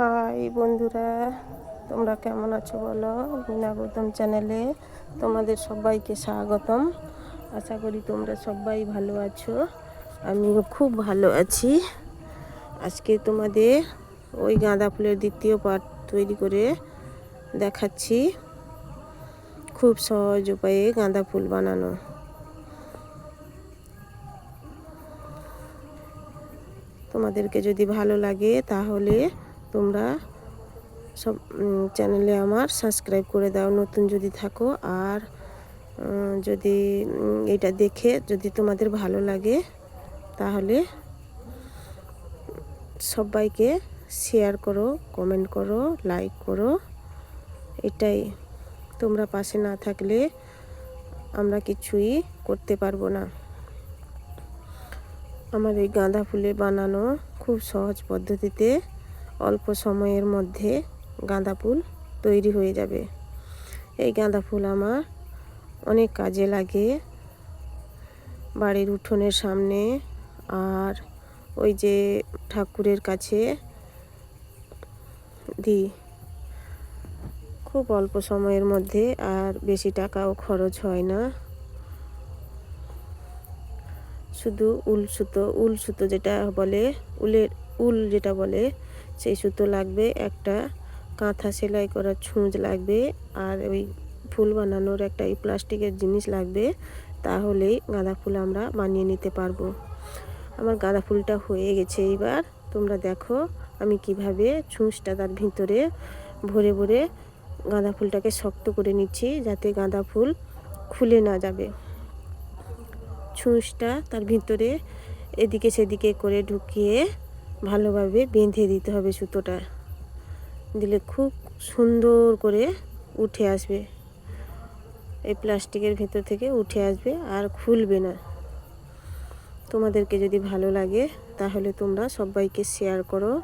High বন্ধুরা, তোমরা কেমন আছো বলো? বিনা গৌতম চ্যানেলে তোমাদের সবাইকে স্বাগতম। আশা করি তোমরা সবাই ভালো আছো, আমিও খুব ভালো আছি। আজকে তোমাদের ওই গাঁদা ফুলের দ্বিতীয় পার্ট তৈরি করে দেখাচ্ছি। খুব সহজ উপায়ে গাঁদা ফুল বানানো। তোমাদেরকে যদি ভালো লাগে তাহলে তোমরা সব চ্যানেলে আমার সাবস্ক্রাইব করে দাও, নতুন যদি থাকো। আর যদি এটা দেখে যদি তোমাদের ভালো লাগে, তাহলে সবাইকে শেয়ার করো, কমেন্ট করো, লাইক করো। এটাই, তোমরা পাশে না থাকলে আমরা কিছুই করতে পারব না। আমার এই গাঁদা ফুলে বানানো খুব সহজ পদ্ধতিতে অল্প সময়ের মধ্যে গাঁদা ফুল তৈরি হয়ে যাবে। এই গাঁদা ফুল আমার অনেক কাজে লাগে। বাড়ির উঠোনের সামনে আর ওই যে ঠাকুরের কাছে দিই। খুব অল্প সময়ের মধ্যে আর বেশি টাকাও খরচ হয় না। শুধু উল সুতো উল সুতো যেটা বলে, উলের উল যেটা বলে সেই সুতো লাগবে, একটা কাঁথা সেলাই করার ছুঁচ লাগবে, আর ওই ফুল বানানোর একটা এই প্লাস্টিকের জিনিস লাগবে, তাহলেই গাঁদা ফুল আমরা বানিয়ে নিতে পারব। আমার গাঁদা ফুলটা হয়ে গেছে এইবার, তোমরা দেখো আমি কীভাবে ছুঁচটা তার ভিতরে ভরে ভরে গাঁদা ফুলটাকে শক্ত করে নিচ্ছি, যাতে গাঁদা ফুল খুলে না যাবে। ছুঁচটা তার ভিতরে এদিকে সেদিকে করে ঢুকিয়ে ভালোভাবে বেঁধে দিতে হবে সুতোটা। দিলে খুব সুন্দর করে উঠে আসবে। এই প্লাস্টিকের ভেতর থেকে উঠে আসবে আর খুলবে না। তোমাদেরকে যদি ভালো লাগে, তাহলে তোমরা সবাইকে শেয়ার করো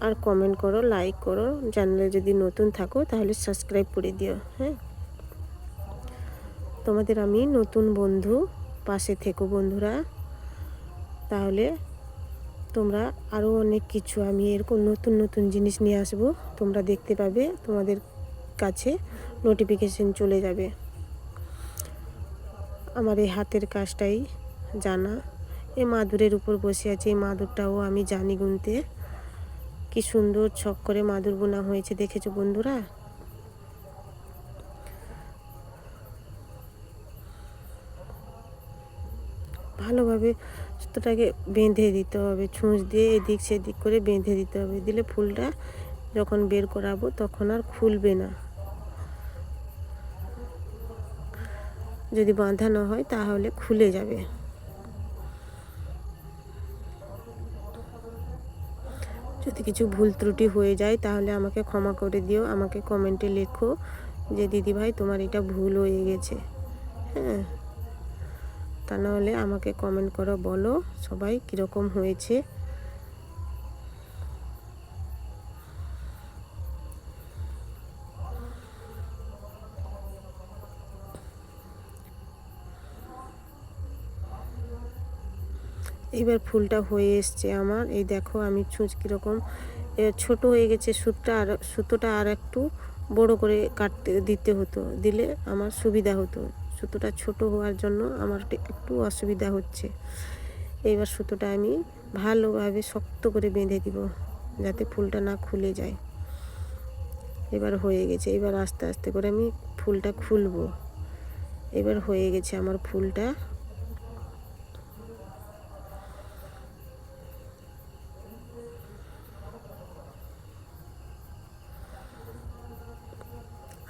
আর কমেন্ট করো লাইক করো। চ্যানেলে যদি নতুন থাকো, তাহলে সাবস্ক্রাইব করে দিও হ্যাঁ? তোমাদের আমি নতুন বন্ধু, পাশে থেকো বন্ধুরা। তাহলে তোমরা আরও অনেক কিছু, আমি এরকম নতুন নতুন জিনিস নিয়ে আসব, তোমরা দেখতে পাবে, তোমাদের কাছে নোটিফিকেশন চলে যাবে। আমার এই হাতের কাজটাই জানা। এই মাদুরের উপর বসে আছে, এই মাদুরটাও আমি জানি গুনতে। কি সুন্দর ছক করে মাদুর বোনা হয়েছে, দেখেছ বন্ধুরা? ভালোভাবে সুতোটাকে বেঁধে দিতে হবে, ছুঁচ দিয়ে এদিক সেদিক করে বেঁধে দিতে হবে। দিলে ফুলটা যখন বের করাবো তখন আর খুলবে না। যদি বাঁধানো হয় তাহলে খুলে যাবে। যদি কিছু ভুল ত্রুটি হয়ে যায় তাহলে আমাকে ক্ষমা করে দিও, আমাকে কমেন্টে লেখো যে, দিদিভাই, তোমার এটা ভুল হয়ে গেছে। হ্যাঁ। তা নাহলে আমাকে কমেন্ট করো, বলো সবাই কীরকম হয়েছে। এবার ফুলটা হয়ে এসছে আমার। এই দেখো আমি ছুঁচ কীরকম ছোট হয়ে গেছে সুতটা আর, সুতোটা আর একটু বড় করে কাটতে, দিতে হতো। দিলে আমার সুবিধা হতো। সুতোটা ছোট হওয়ার জন্য আমার একটু অসুবিধা হচ্ছে। এইবার সুতোটা আমি ভালোভাবে শক্ত করে বেঁধে দিব, যাতে ফুলটা না খুলে যায়। এবার হয়ে গেছে, এবার আস্তে আস্তে করে আমি ফুলটা খুলবো। এবার হয়ে গেছে আমার ফুলটা।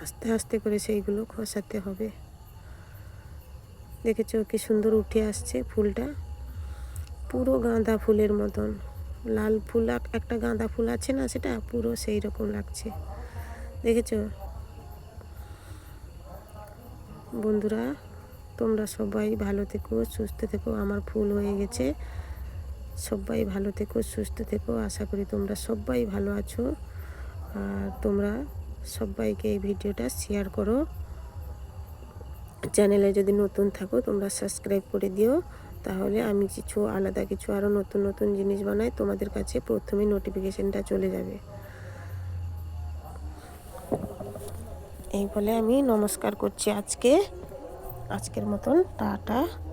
আস্তে আস্তে করে সেইগুলো খসাতে হবে। দেখেছ কি সুন্দর উঠে আসছে ফুলটা? পুরো গাঁদা ফুলের মতন। লাল ফুল একটা গাঁদা ফুল আছে না সেটা? পুরো সেই রকম লাগছে। দেখেছ? বন্ধুরা, তোমরা সবাই ভালো থেকো, সুস্থ থেকো। আমার ফুল হয়ে গেছে। সবাই ভালো থেকো, সুস্থ থেকো। আশা করি তোমরা সবাই ভালো আছো। আর তোমরা সবাইকে এই ভিডিওটা শেয়ার করো। চ্যানেলে যদি নতুন থাকো, তোমরা সাবস্ক্রাইব করে দিও। তাহলে আমি কিছু আলাদা কিছু আরও নতুন নতুন জিনিস বানাই, তোমাদের কাছে প্রথমে নোটিফিকেশানটা চলে যাবে। এই বলে আমি নমস্কার করছি আজকে। আজকের মতন টাটা।